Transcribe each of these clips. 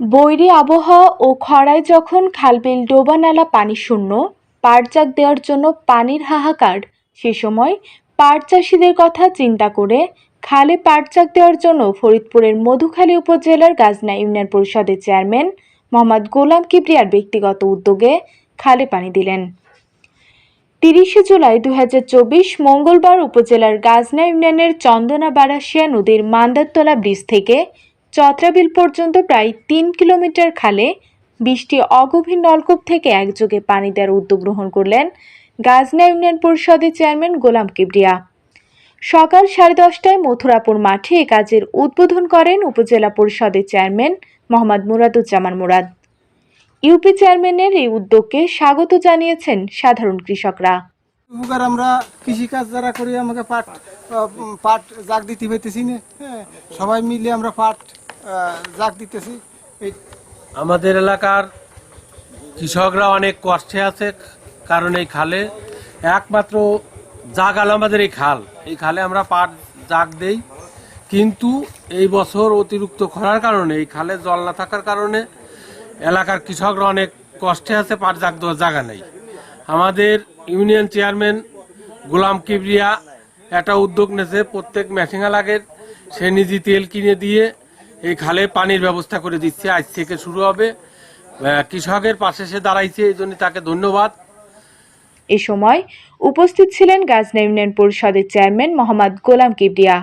বৈরী আবহাওয়া ও খরায় যখন খালবিল ডোবা নালা পানি শূন্য, পাট জাগ দেওয়ার জন্য পানির হাহাকার, সে সময় পাট চাষিদের কথা চিন্তা করে খালে পাট জাগ দেওয়ার জন্য ফরিদপুরের মধুখালী উপজেলার গাজনা ইউনিয়ন পরিষদের চেয়ারম্যান মোহাম্মদ গোলাম কিবরিয়ার ব্যক্তিগত উদ্যোগে খালে পানি দিলেন। তিরিশে জুলাই দু হাজার চব্বিশ মঙ্গলবার উপজেলার গাজনা ইউনিয়নের চন্দনা বারাসিয়া নদীর মান্দারতলা ব্রিজ থেকে চত্রাবিল পর্যন্ত প্রায় তিন কিলোমিটার খালে বৃষ্টি অগভীর নলকূপ থেকে একযোগে পানি দেওয়ার উদ্যোগ গ্রহণ করলেন গাজনা ইউনিয়ন পরিষদের চেয়ারম্যান গোলাম কিবরিয়া। সকাল সাড়ে দশটায় মথুরাপুর মাঠে এ কাজের উদ্বোধন করেন উপজেলা পরিষদের চেয়ারম্যান মোহাম্মদ মুরাদুজ্জামান মুরাদ। ইউপি চেয়ারম্যানের এই উদ্যোগকে স্বাগত জানিয়েছেন সাধারণ কৃষকরা। উপকার আমরা কৃষিকাজ যারা করি, আমাকে পাট পাট জাগ দিতে পাইতেছি না হ্যাঁ। সবাই মিলে আমরা পাট জাগ দিতেছি। আমাদের এলাকার কৃষকরা অনেক কষ্টে আছে, কারণ এই খালে একমাত্র জাগাল আমাদের এই খাল। এই খালে আমরা পাট জাগ দেই। কিন্তু এই বছর অতিরিক্ত খরার কারণে, এই খালে জল না থাকার কারণে এলাকার কৃষকরা অনেক কষ্টে আছে পাট জাগ দেওয়ার জায়গা নেই। আমাদের ইউনিয়ন চেয়ারম্যান গোলাম কিবরিয়া একটা উদ্যোগ নিয়েছে, প্রত্যেক মেশিনালাগের সে নিজে তেল কিনে দিয়ে এই খালে পানির ব্যবস্থা করে দিচ্ছে। আজ থেকে শুরু হবে। কৃষকের পাশে সে দাঁড়াইছে, এই জন্য তাকে ধন্যবাদ। এ সময় উপস্থিত ছিলেন গাজনা ইউনিয়ন পরিষদের চেয়ারম্যান মোহাম্মদ গোলাম কিবরিয়া।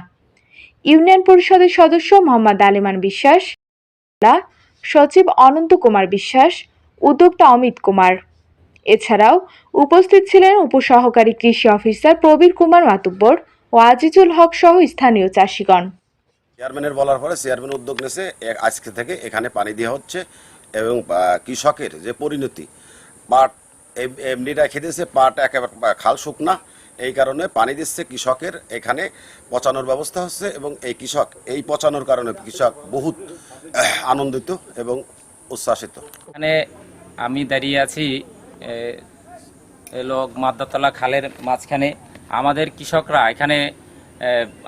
ইউনিয়ন পরিষদের সদস্য মোহাম্মদ আলিমান বিশ্বাস সচিব অনন্ত কুমার বিশ্বাস, উদ্যোক্তা অমিত কুমার। এছাড়াও উপস্থিত ছিলেন উপসহকারী কৃষি অফিসার প্রবীর কুমার মাতুব্বর ও আজিজুল হক সহ স্থানীয় চাষিগণ। চেয়ারম্যানের বলার পরে চেয়ারম্যান উদ্যোগ নিয়েছে আজকে থেকে এখানে পানি দেওয়া হচ্ছে এবং কৃষকের যে পরিণতি, পাট এম- এমনি রেখে দিয়েছে, পাট একেবারে খাল শুকনা, এই কারণে পানি দিচ্ছে কৃষকের, এখানে পচানোর ব্যবস্থা হচ্ছে এবং এই কৃষক, এই পচানোর কারণে কৃষক বহুত আনন্দিত এবং উচ্ছ্বাসিত। এখানে আমি দাঁড়িয়ে আছি লোক মাদ্দাতলা খালের মাঝখানে। আমাদের কৃষকরা এখানে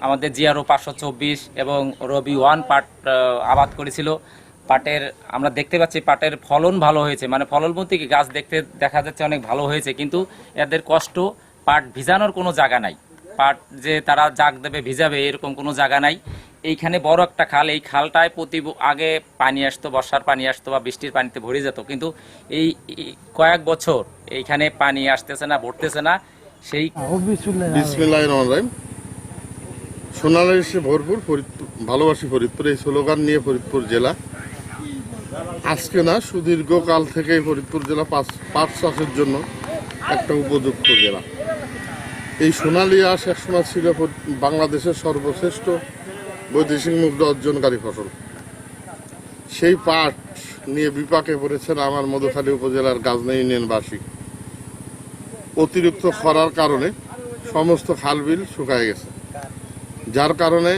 আমাদের জিআরও পাঁচশো চব্বিশ এবং রবি ওয়ান পাট আবাদ করেছিল। পাটের আমরা দেখতে পাচ্ছি পাটের ফলন ভালো হয়েছে। মানে ফলন বলতে কি গাছ দেখতে দেখা যাচ্ছে অনেক ভালো হয়েছে কিন্তু এদের কষ্ট পাট ভিজানোর কোনো জায়গা নাই। পাট যে তারা জাগ দেবে ভিজাবে এরকম কোনো জায়গা নাই। এইখানে বড় একটা খাল এই খালটায় প্রতি আগে পানি আসতো বর্ষার পানি আসতো বা বৃষ্টির পানিতে ভরে যেত। কিন্তু এই এই কয়েক বছর এইখানে পানি আসতেছে না ভরতেছে না সেই বিসমিল্লাহ রহমান সোনালী এসে ভরপুর, ফরিদপুর, ভালোবাসি ফরিদপুর, এই স্লোগান নিয়ে ফরিদপুর জেলা। আজকে না সুদীর্ঘকাল থেকে ফরিদপুর জেলা পাঁচ, পাট চাষের জন্য একটা উপযুক্ত জেলা। এই সোনালী আঁশ একসময় ছিল বাংলাদেশের সর্বশ্রেষ্ঠ বৈদেশিক মুদ্রা অর্জনকারী ফসল। সেই পাট নিয়ে বিপাকে পড়েছেন আমার মধুখালী উপজেলার গাজনা ইউনিয়নবাসী। অতিরিক্ত খরার কারণে সমস্ত খালবিল শুকায় গেছে। যার কারণে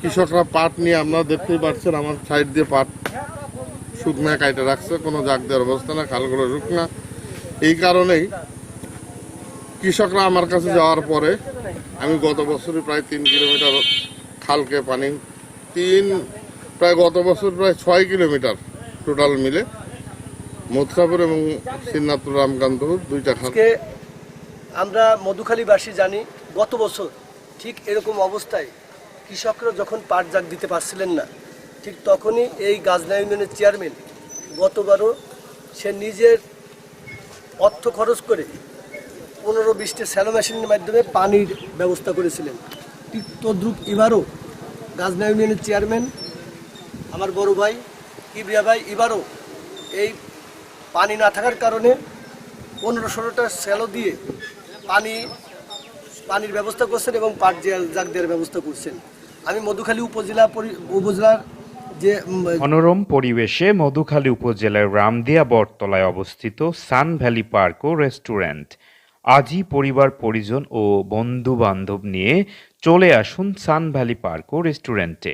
কৃষকরা পাট নিয়ে আপনারা দেখতেই পাচ্ছেন, আমার সাইড দিয়ে পাট শুকনা কাইটে রাখছে, কোনো জাগ দেওয়ার অবস্থা না, খালগুলো শুকনা। এই কারণেই কৃষকরা আমার কাছে যাওয়ার পরে আমি গত বছরই প্রায় তিন কিলোমিটার খালকে পানি, তিন, প্রায় গত বছর প্রায় ছয় কিলোমিটার টোটাল মিলে মথুরাপুর এবং শ্রীনাথপুর রামকান্তপুর, দুইটা খাল। আজকে আমরা মধুখালীবাসী জানি, গত বছর ঠিক এরকম অবস্থায় কৃষকরা যখন পাট জাগ দিতে পারছিলেন না, ঠিক তখনই এই গাজনা ইউনিয়নের চেয়ারম্যান গতবারও সে নিজের অর্থ খরচ করে পনেরো বিশটি স্যালো মেশিনের মাধ্যমে পানির ব্যবস্থা করেছিলেন। ঠিক তদ্রুপ এবারও গাজনা ইউনিয়নের চেয়ারম্যান, আমার বড় ভাই কিবরিয়া ভাই এবারও এই পানি না থাকার কারণে পনেরো ষোলোটা স্যালো দিয়ে পানি পানির ব্যবস্থা করছেন এবং পাট জাগ দেওয়ার ব্যবস্থা করছেন। আমি মধুখালী উপজেলা উপজেলার যে মনোরম পরিবেশে মধুখালী উপজেলার রামদিয়া বটতলায় অবস্থিত সান ভ্যালি পার্ক ও রেস্টুরেন্ট। আজই পরিবার, পরিজন ও বন্ধু বান্ধব নিয়ে চলে আসুন সান ভ্যালি পার্ক ও রেস্টুরেন্টে।